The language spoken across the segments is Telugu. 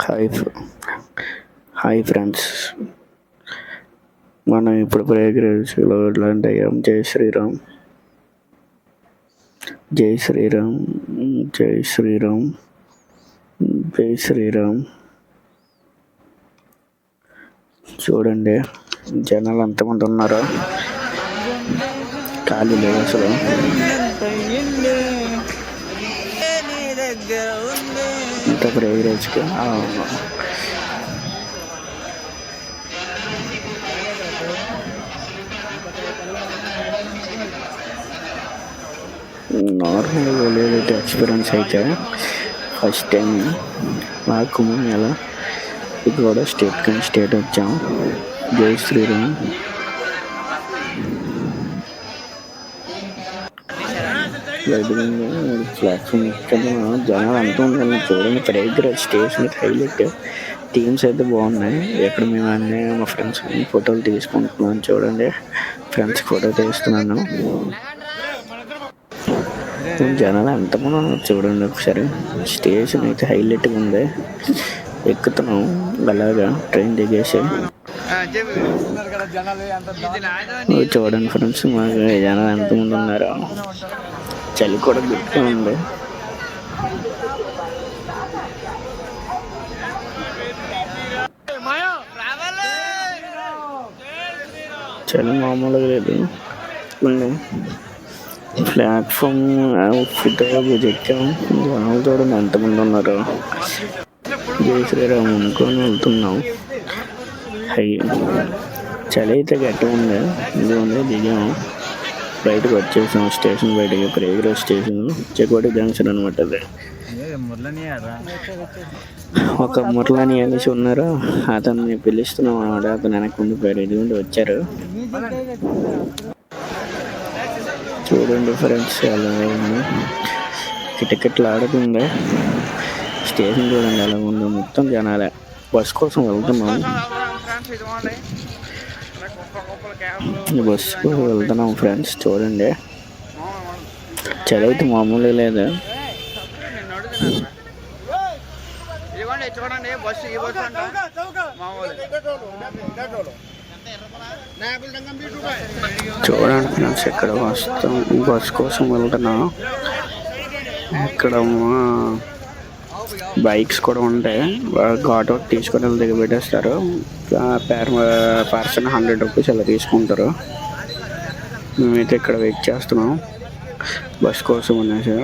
హాయ్ హాయ్ ఫ్రెండ్స్ మనం ఇప్పుడు ప్రేగ్రెన్సీలో ఇట్లాంటి అయ్యాం? జై శ్రీరామ్. జై శ్రీరామ్. జై శ్రీరామ్. జై శ్రీరామ్. చూడండి జనాలు ఎంతమంది ఉన్నారో. ఖాళీ లేదు అసలు. ఒకరు ప్రేగ్రెన్స్కి నార్మల్గా లేదైతే ఎక్స్పీరియన్స్ అయితే. ఫస్ట్ టైం మా కుమ్మేళ ఇది కూడా స్టేట్ కానీ స్టేట్ వచ్చాం. జై శ్రీరామ్. ప్లాట్ఫామ్ ఇక్కడ జనాలు అంతా ఉండాలి చూడండి ప్రేగ్రెడ్ స్టేషన్ హైలైట్ టీమ్స్ అయితే బాగున్నాయి ఇక్కడ మేము అన్నీ మా ఫ్రెండ్స్ ఫోటోలు తీసుకుంటున్నాను చూడండి ఫ్రెండ్స్ ఫోటో తీస్తున్నాను జనాలు ఎంతమంది ఉన్నారు చూడండి ఒకసారి స్టేషన్ అయితే హైలైట్గా ఉంది ఎక్కుతున్నాం అలాగా ట్రైన్ దిగేసి చూడండి ఫ్రెండ్స్ మాకు జనాలు ఎంతమంది ఉన్నారు చలి కూడా గట్టిగా ఉంది. చలి మామూలుగా లేదు. ఉంది. ప్లాట్ఫామ్ ఫుడ్ ఎక్కాం జనాలు చూడండి ఎంతమంది ఉన్నారు. జై శ్రీరామ్ అనుకొని వెళ్తున్నాం. అయ్యి చలి అయితే గట్టిగా ఉంది. ఇది ఉంది దిగాము బయటకు వచ్చేసాం స్టేషన్ బయటకి ప్రేగర స్టేషన్ చెకోటి జంక్షన్ అనమాట అది. ఒక మురళని అనేసి ఉన్నారు? అతన్ని పిలుస్తున్నాం అన్నమాట. అతను వెనక్కి ఉండిపోయారు ఇదిగోండి వచ్చారు. చూడండి ఫ్రెండ్స్ ఎలా ఉంది? కిటకిట్లు ఆడుతుంది స్టేషన్ చూడండి ఎలా ఉందో. మొత్తం జనాలే. బస్ కోసం వెళ్తున్నాం. బస్ కోసం వెళ్తున్నాం ఫ్రెండ్స్ చూడండి. చలి అయితే మామూలుగా లేదు. చూడండి బస్సు ఈ బస్సు అంట. మామూలు చూడండి ఫ్రెండ్స్ ఇక్కడ వస్తాం? బస్ కోసం వెళ్తున్నాం. ఇక్కడ బైక్స్ కూడా ఉంటాయి. ఆటో తీసుకొని వెళ్ళి దిగ పెట్టేస్తారు. పేర్ పర్సన్ హండ్రెడ్ రూపీస్ అలా తీసుకుంటారు. మేమైతే ఇక్కడ వెయిట్ చేస్తున్నాం. బస్ కోసం అనేసి.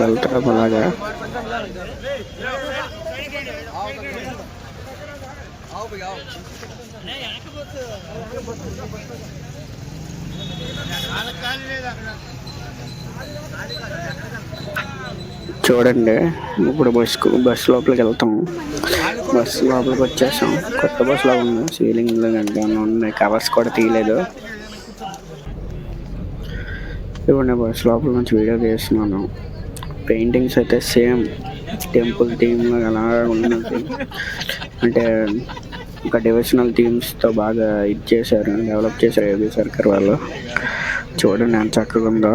వెళ్తాం అలాగా? చూడండి. ఇప్పుడు బస్కు బస్ లోపలికి వెళ్తాం. బస్ లోపలికి వచ్చేసాం. కొత్త బస్లో ఉంది కనుక ఉంది కవర్స్ కూడా తీయలేదు. ఇప్పుడు నేను బస్ లోపల నుంచి వీడియో తీస్తున్నాను. పెయింటింగ్స్ అయితే సేమ్. టెంపుల్ థీమ్లో అలా ఉన్నది అంటే ఒక డివిజనల్ థీమ్స్తో బాగా ఇది చేశారు. డెవలప్ చేశారు ఏబీ సర్కార్ వాళ్ళు. చూడండి ఎంత చక్కగా ఉందో.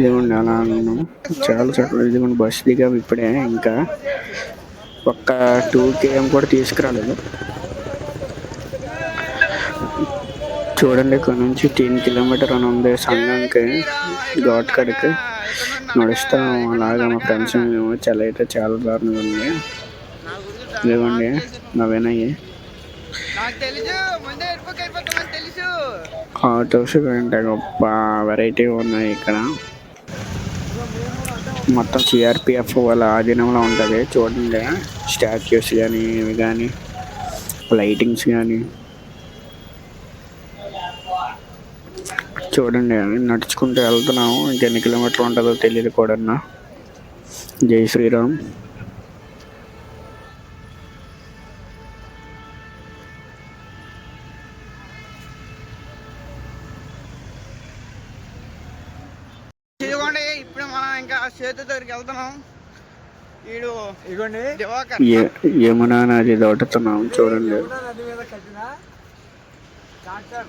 ఇదిగోండి అలా ఉన్నాం చాలా చక్కగా ఇదిగోండి బస్ దిగాం ఇప్పుడే ఇంకా. ఒక్క టూ కేఎం కూడా తీసుకురాలేదు. చూడండి ఇక్కడ నుంచి టెన్ కిలోమీటర్ అని ఉంది సంఘంకి ఘాట్ కడికి నడుస్తాం. అలాగా మా ఫ్రెండ్స్ మేము చలి అయితే చాలా దారుణంగా ఉంది. వెళ్ళిపోతామని తెలుసు ఆటోస్ అంటే గొప్ప వెరైటీ ఉన్నాయి ఇక్కడ. మొత్తం సిఆర్పిఎఫ్ వాళ్ళ ఆధీనంలో ఉంటుంది. చూడండి. స్టాచ్యూస్ కానీ ఇవి కానీ లైటింగ్స్ కానీ చూడండి. నడుచుకుంటూ వెళ్తున్నాం ఇంకెన్ని కిలోమీటర్లు ఉంటుందో తెలియదు కూడా జై శ్రీరామ్. యమునా నది దాటుతున్నాం చూడండి. డాక్టర్.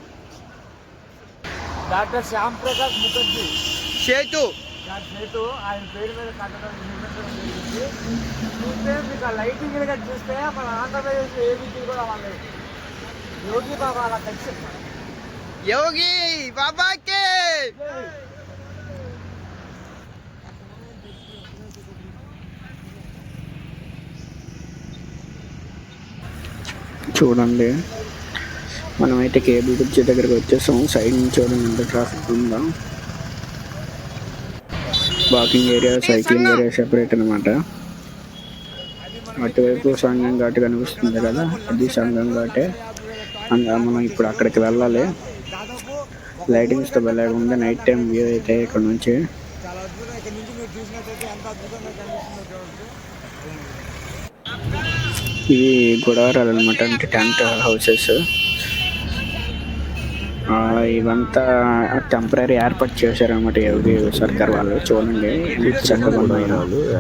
డాక్టర్ శ్యామ్ ప్రకాష్ ముఖర్జీ. సేతు. దాని చేతు ఆయన పేరు మీద కట్టడం చూస్తే మీకు ఆ లైటింగ్ చూస్తే మన ఆంధ్రప్రదేశ్ ఏబీసీ కూడా వాళ్ళు. యోగి బాబా అలా కలిసి యోగి బాబాకి. చూడండి. మనమైతే కేబుల్ బ్రిడ్జ్ దగ్గరికి వచ్చేసాం. సైడ్ నుంచి చూడండి ఎంత ట్రాఫిక్ ఉందో? Walking area cycling area separate అనమాట అటువైపు సంగం ఘాట్ కనిపిస్తుంది కదా? అది సంగం ఘాటే. అందులో మనం ఇప్పుడు అక్కడికి వెళ్ళాలి. లైటింగ్స్తో వెళ్ళాలి ఉంది. నైట్ టైం వ్యూ అయితే ఇక్కడ నుంచి చాలా అద్భుతం ఇక్కడ నుంచి మీరు చూసినట్టయితే ఎంత అద్భుతంగా కనిపిస్తుందో చూడవచ్చు ఇవి గుడారాలు అనమాట అంటే టెంట్ హౌసెస్. ఇవంతా టెంపరీ ఏర్పాటు చేశారన్నమాట యోగి సర్కార్ వాళ్ళు చూడండి.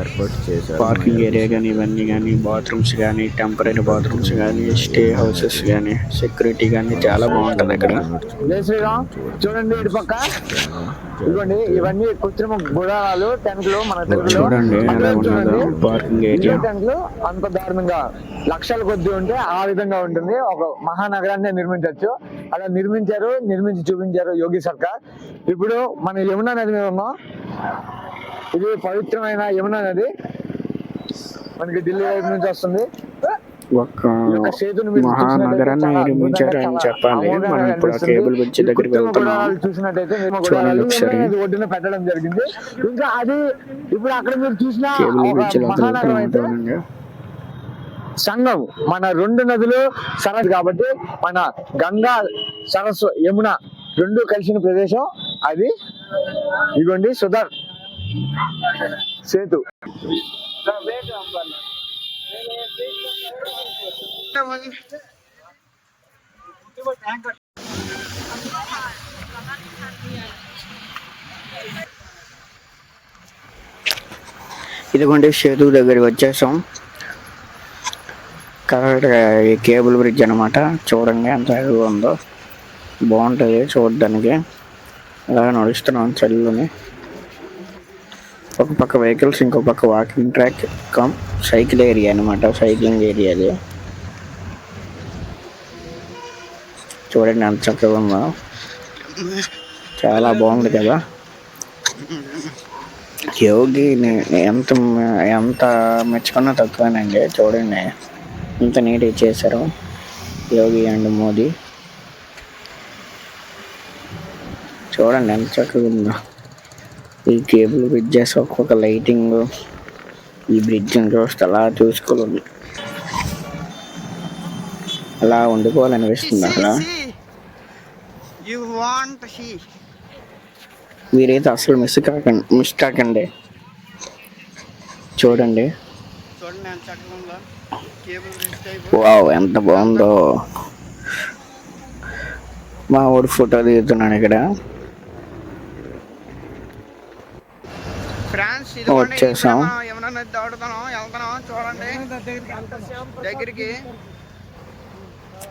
ఏర్పాటు చేశారు. పార్కింగ్ ఏరియా కానీ ఇవన్నీ కానీ బాత్రూమ్స్ కానీ టెంపరీ బాత్రూమ్స్ కానీ స్టే హౌసెస్ కానీ సెక్యూరిటీ కానీ చాలా బాగుంటుంది శ్రీరామ్. చూడండి ఇటు పక్క. ఇదిగోండి ఇవన్నీ కృత్రిమ గుడారాలు టెంట్లు మన చూడండి. పార్కింగ్ ఏరియా టెంట్లు అంత దారుణంగా. లక్షల కొద్ది ఉంటే ఆ విధంగా ఉంటుంది. ఒక మహానగరాన్ని నిర్మించవచ్చు అలా నిర్మించారు నిర్మించి చూపించారు యోగి సర్కార్. ఇప్పుడు మన యమునా నది మీద ఉన్నాం. ఇది పవిత్రమైన యమునా నది. మనకి ఢిల్లీ వైపు నుంచి వస్తుంది. మహానగరాన్ని నిర్మించారు అని చెప్పాలి. మనం ఇప్పుడు ఆ కేబుల్ బ్రిడ్జ్ వెళ్తున్నాం. చూడండి ఒకసారి. పెట్టడం జరిగింది. ఇంకా అది ఇప్పుడు అక్కడ మీరు చూసిన కేబుల్ బ్రిడ్జ్ సంగం మన రెండు నదులు సరస్సు కాబట్టి మన గంగా సరస్సు యమున రెండు కలిసిన ప్రదేశం అది ఇదిగోండి సుధర్. సేతు. ఇదిగోండి సేతు దగ్గరికి వచ్చేసాం. కరెక్ట్ ఈ కేబుల్ బ్రిడ్జ్ అనమాట చూడండి ఎంత ఎదుగు ఉందో. బాగుంటుంది చూడడానికి. అలా నడుస్తున్నాం చల్లుని. ఒక పక్క వెహికల్స్ ఇంకో పక్క walking track come cycle area అనమాట సైక్లింగ్ ఏరియా అది. చూడండి ఎంత చక్కగా ఉందో. చాలా బాగుంది కదా. యోగి ఎంత ఎంత మెచ్చుకున్నా తక్కువనండి. చూడండి. ఎంత నీట్గా చేశారు యోగి అండ్ మోదీ. చూడండి ఎంత చక్కగా ఉందో. ఈ కేబుల్ బ్రిడ్జెస్ ఒక్కొక్క లైటింగ్ ఈ బ్రిడ్జ్ని చూస్తే అలా చూసుకోవాలి. అలా ఉండిపోవాలనిపిస్తుంది అక్కడ. యు వాంట్ మీరైతే అసలు మిస్ కాకండి మిస్ కాకండి. చూడండి. చూడండి ఎంత చక్కగా ఉందో. వావ్ ఎంత బాగుందో. మా ఊడు ఫోటో దిగుతున్నాను ఇక్కడ. వచ్చేసాం. చూడండి. దగ్గరికి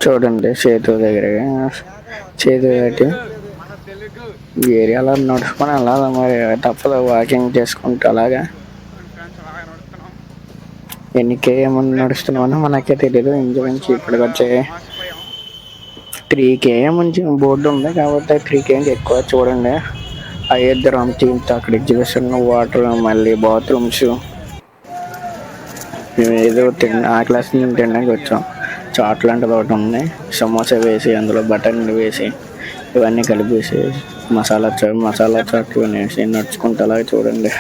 చూడండి సేతు దగ్గర సేతు దాటి ఏరియాలో నడుచుకొని అలా మరి తప్పదు వాకింగ్ చేసుకుంటూ అలాగా. ఎన్ని ఏమన్నా నడుస్తున్నామో మనకే తెలియదు ఇంచుమించు ఇప్పటికి వచ్చే త్రీ కేఎం నుంచి బోర్డు ఉంది కాబట్టి త్రీ కేఎం ఎక్కువ చూడండి. అయోధ్య రామ్ తీర్థ అక్కడ ఎగ్జిబిషన్ వాటర్ మళ్ళీ బాత్రూమ్స్. మేము ఏదో తిన్న ఆ క్లాస్ నుంచి తినడానికి వచ్చాం. చాట్ లాంటిది ఒకటి ఉంది. సమోసా వేసి అందులో బటన్లు వేసి ఇవన్నీ కలిపేసి మసాలా చాట్ మసాలా చాట్ ఇవన్నీ వేసి నడుచుకుంటే అలాగే చూడండి.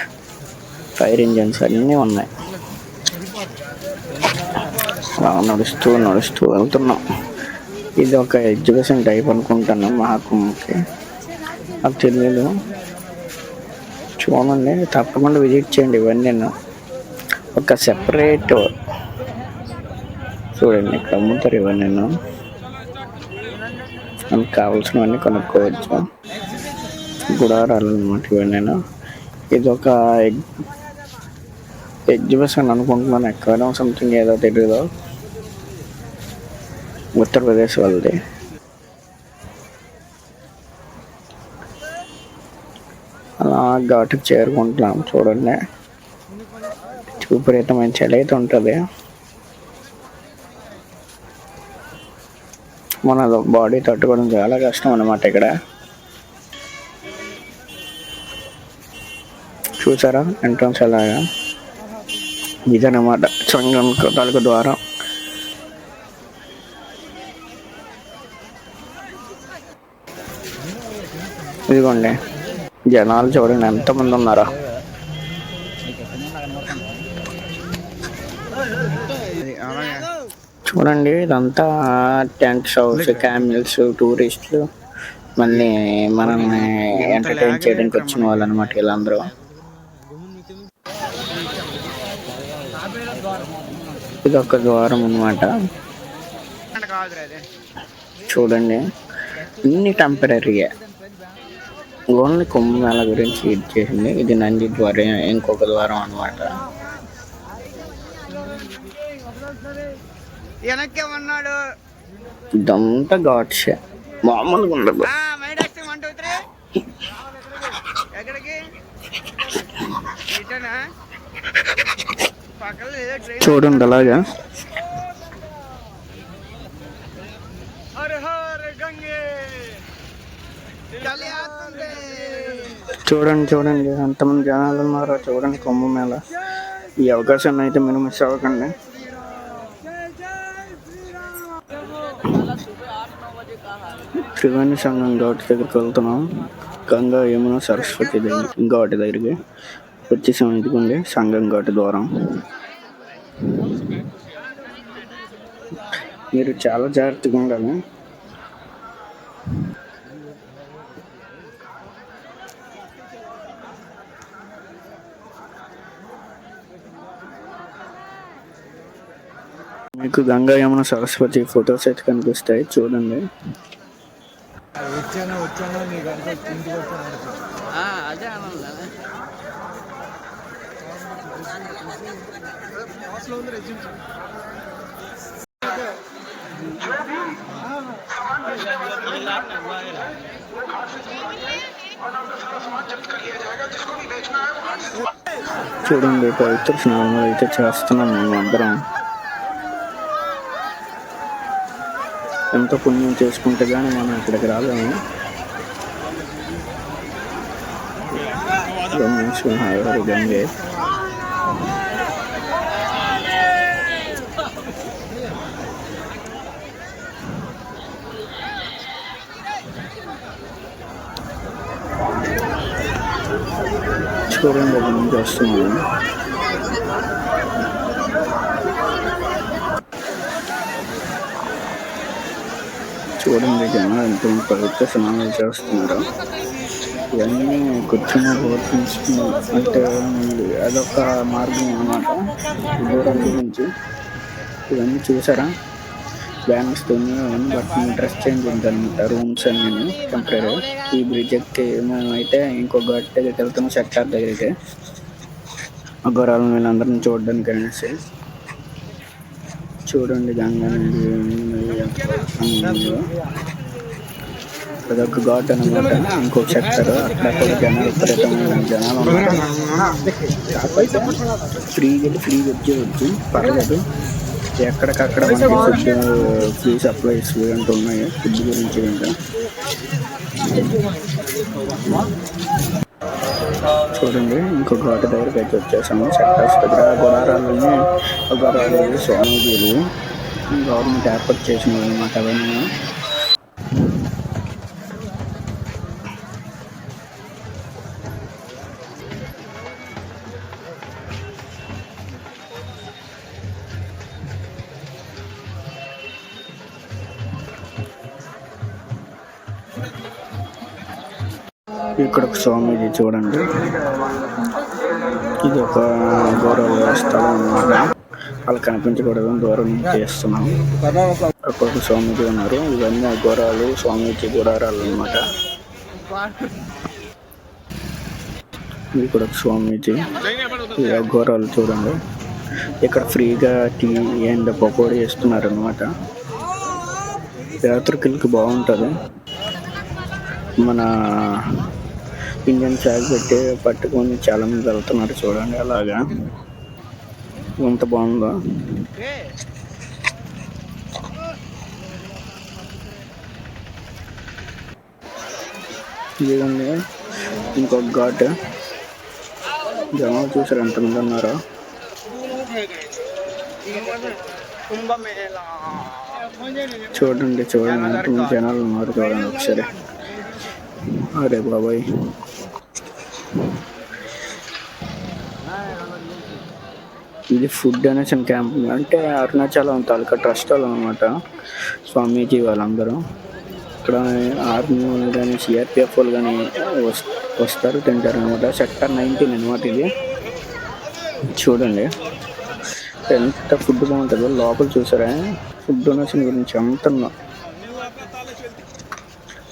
ఫైర్ ఇంజన్స్ అన్నీ ఉన్నాయి. అలా నడుస్తూ నడుస్తూ వెళ్తున్నాం. ఇది ఒక ఎగ్జిబిషన్ టైప్ అనుకుంటాను మహాకుంభకి. అది తెలియదు చూడండి తప్పకుండా విజిట్ చేయండి ఇవన్నీ. ఒక సెపరేట్ చూడండి ఇక్కడ అమ్ముతారు ఇవన్నీ. మనకు కావాల్సినవన్నీ కొనుక్కోవచ్చు. గుడారాలు అనమాట ఇవన్నీ. ఇది ఒక ఎగ్జిబిషన్ అనుకుంటున్నాను. ఎక్కడ సంథింగ్ ఏదో తెలియదు ఉత్తరప్రదేశ్ వాళ్ళది. అలా ఘాటుకు చేరుకుంటున్నాం చూడండి. విపరీతమైన చలి అయితే ఉంటుంది. మన బాడీ తట్టుకోవడం చాలా కష్టం అన్నమాట ఇక్కడ. చూసారా? ఎంట్రన్స్ అలాగా ఇదనమాట సంగం తలుపు ద్వారా. ఇదిగోండి. జనాలు చూడండి ఎంతమంది ఉన్నారా. చూడండి ఇదంతా టెంట్స్ హౌస్ క్యామిల్స్ టూరిస్టులు. మళ్ళీ మనల్ని ఎంటర్టైన్ చేయడానికి వచ్చిన వాళ్ళు అనమాట వీళ్ళందరూ. ఇది ఒక ద్వారం అనమాట చూడండి అన్ని టెంపరీయే ఓన్లీ కుంభమేళ గురించి ఇది చేసింది. ఇది నంది ద్వారం ఇంకొక ద్వారం అనమాట ఇదంతా ఘాట్సే మామూలుగా ఉండదు. మైడెక్స్ వన్ టూ త్రీ ఎక్కడికి రిటర్నా పక్కన ఏదో ట్రైన్ చూడండి అలాగా హర హర గంగే చలి ఆస్తుంది చూడండి చూడండి. ఎంతమంది జనాలు ఉన్నారో? చూడండి కుంభమేళ ఈ అవకాశాన్ని అయితే మీరు మిస్ అవ్వకండి త్రివేణి సంఘం ఘాట్ దగ్గరికి వెళ్తున్నాం. గంగా యమున సరస్వతి దగ్గర ఘాట్ దగ్గరికి వచ్చేసాం. ఇదిగోండి సంఘం ఘాట్ ద్వారం. మీరు చాలా జాగ్రత్తగా ఉండాలి. మీకు గంగా యమున సరస్వతి ఫొటోస్ అయితే కనిపిస్తాయి చూడండి. చూడండి పవిత్ర స్నానం అయితే చేస్తున్నాం మేము అందరం ఎంతో పుణ్యం చేసుకుంటే కానీ మనం ఇక్కడికి రాలేము. గమనించుకుని గంగే. చూడండి నుంచి వస్తున్నాను చూడండి జనాలు ఎంత పవిత్ర స్నానాలు చేస్తున్నారు. ఇవన్నీ కూర్చుని బోధించుకుని అంటే అదొక మార్గం అన్నమాట. దూరం గురించి ఇవన్నీ చూసారా? బ్యానర్స్ తోని అవన్నీ బట్ డ్రెస్ చేంజ్ ఉందన్నమాట రూమ్స్ అన్నీ టెంపరీ ఈ బ్రిడ్జ్ ఎక్కి మేమైతే ఇంకో గట్ దగ్గరికి వెళ్తాము సెక్టార్ దగ్గరికి. ఆ గొర్రెల వీళ్ళందరిని చూడడానికి అనేసి చూడండి గంగా అదొక ఘాట్ అనమాట ఇంకో సెక్టర్ అక్కడ జనాలు విపరీతమైన జనాలు ఉన్నారు ఫ్రీగా వెళ్ళి వచ్చేయచ్చు పర్లేదు. ఎక్కడికక్కడ మనకి ఫుడ్ ఫ్రీ సప్లైస్ అంటూ ఉన్నాయి? ఫుడ్ గురించి ఇంకా చూడండి ఇంకో ఘాటు దగ్గరికి అయితే వచ్చేసాము. సెక్టర్స్ దగ్గర గుడారాలని గుడారాలు స్వామిజీలు. గవర్నమెంట్ ఏర్పాటు చేసినవి అనమాట అవన్నీ. ఇక్కడ ఒక స్వామీజీ చూడండి. ఇది ఒక గౌరవ స్థలం అన్నమాట. వాళ్ళు కనిపించకూడదు దూరం నుంచి చేస్తున్నాం. అక్కడ ఒక స్వామీజీ ఉన్నారు. ఇవన్నీ గోరాలు స్వామీజీ గుడారాలు అన్నమాట. ఇది కూడా స్వామీజీ. ఈ అఘోరాలు చూడండి. ఇక్కడ ఫ్రీగా టీ అండ్ పకోడీ ఇస్తున్నారు అనమాట యాత్రికులకి బాగుంటుంది. మన ఇండియన్ ఫ్లాగ్ పెట్టి పట్టుకొని చాలా మంది వెళ్తున్నారు చూడండి అలాగా. ఎంత బాగుందో? ఇదిగోండి ఇంకొక ఘాట్. జనాలు చూసారు ఎంతమంది ఉన్నారో. కుంభమేళా చూడండి. చూడండి ఎంతమంది జనాలు ఉన్నారు చూడండి ఒకసారి. అరే బాబాయ్. ఇది ఫుడ్ డొనేషన్ క్యాంప్. అంటే అరుణాచలం తాలూకా ట్రస్ట్ వాళ్ళు అనమాట స్వామీజీ వాళ్ళందరూ. ఇక్కడ ఆర్మీ వాళ్ళు కానీ సిఆర్పిఎఫ్ వాళ్ళు కానీ వస్తారు తింటారు అనమాట సెక్టర్ నైన్టీన్ అనమాట ఇది. చూడండి. ఎంత ఫుడ్ బాగుంటుందో లోపల చూసారా? ఫుడ్ డొనేషన్ గురించి ఎంత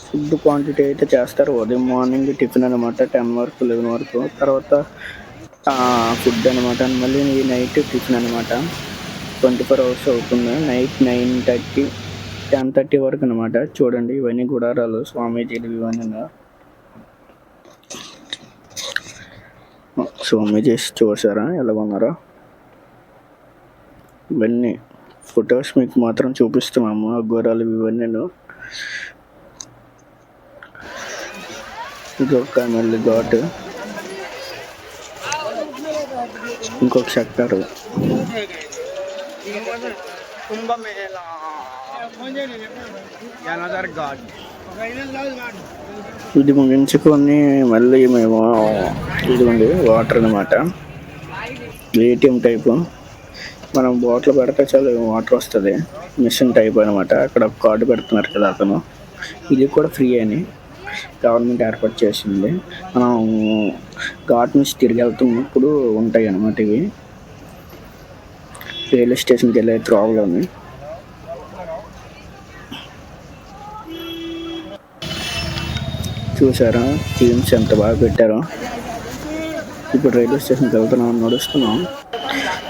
ఫుడ్ క్వాంటిటీ అయితే చేస్తారు. ఉదయం మార్నింగ్ టిఫిన్ అనమాట టెన్ వరకు లెవెన్ వరకు. తర్వాత ఫుడ్ అనమాట మళ్ళీ ఈ నైట్ టిఫిన్ అనమాట ట్వంటీ ఫోర్ అవర్స్ అవుతుంది. Night nine thirty ten thirty వరకు అనమాట చూడండి ఇవన్నీ గుడారాలు స్వామీజీలు ఇవన్నీ స్వామీజీ చూసారా? ఎలా ఉన్నారా? ఇవన్నీ ఫొటోస్ మీకు మాత్రం చూపిస్తున్నాము. ఆ ఘోరాలు ఇవన్నీ ఇంకొక మళ్ళీ ఘాట్ ఇంకొక చెప్పారు ఇది ముగించుకొని మళ్ళీ మేము ఇదిగోండి వాటర్ అనమాట ఏటీఎం టైపు. మనం బాటిల్ పెడితే చాలు వాటర్ వస్తుంది. మిషన్ టైప్ అనమాట అక్కడ కార్డు పెడుతున్నారు కదా అతను. ఇది కూడా ఫ్రీ అని. గవర్నమెంట్ ఏర్పాటు చేసింది. మనం ఘాట్ నుంచి తిరిగి వెళ్తున్నప్పుడు ఉంటాయి అన్నమాట ఇవి. రైల్వే స్టేషన్కి వెళ్ళే త్రోవలోని. చూసారా? థీమ్స్ ఎంత బాగా పెట్టారో. ఇప్పుడు రైల్వే స్టేషన్కి వెళ్తున్నాం నడుస్తున్నాం.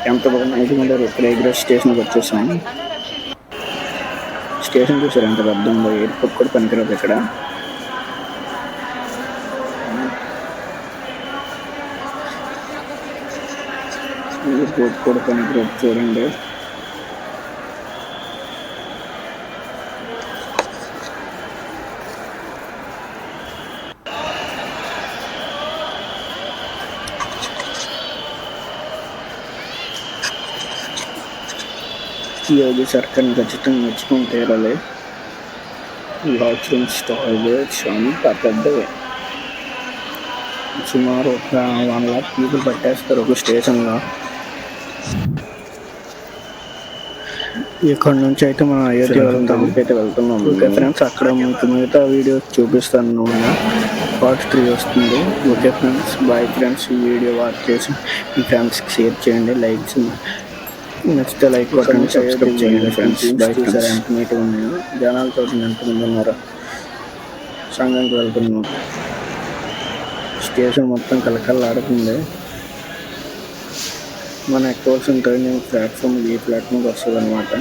ఎంత బాగా ఇదిగోండి రైల్వే స్టేషన్కి వచ్చేసాం స్టేషన్ చూసారు? ఎంత పెద్ద ఉందో ఎయిర్పోర్ట్ కూడా పనికిరాదు ఇక్కడ. ఎయిర్పోర్ట్ కూడా కనెక్ట్ చూడండి యోగి సర్కార్ని ఖచ్చితంగా మెచ్చుకుని తీరాలి బాత్రూమ్స్ టాయిలెట్స్ అంతా పెద్దవి సుమారు ఒక వన్ లాక్ పీపుల్ పట్టేస్తారు ఒక స్టేషన్లో. ఇక్కడ నుంచి అయితే మనం అయోధ్య అయితే వెళ్తున్నాం. ఓకే ఫ్రెండ్స్ అక్కడ మీకు మిగతా వీడియో చూపిస్తాను పార్ట్ త్రీ వస్తుంది. ఓకే ఫ్రెండ్స్ బాయ్ ఫ్రెండ్స్ ఈ వీడియో వాచ్ చేసి మీ ఫ్రెండ్స్కి షేర్ చేయండి లైక్స్ నచ్చితే లైక్ కొట్టండి సబ్స్క్రైబ్ చేయండి ఫ్రెండ్స్ బై చూసారా ఎంత నీట్గా ఉన్నాయో జనాలు చూడండి ఎంతమంది ఉన్నారో. సంఘంకి వెళ్తున్నాం స్టేషన్ మొత్తం కలకల్లాడుతుంది మన ఎక్కవలసిన ట్రైన్ ప్లాట్ఫామ్ ఏ ప్లాట్ఫామ్కి వస్తుంది అనమాట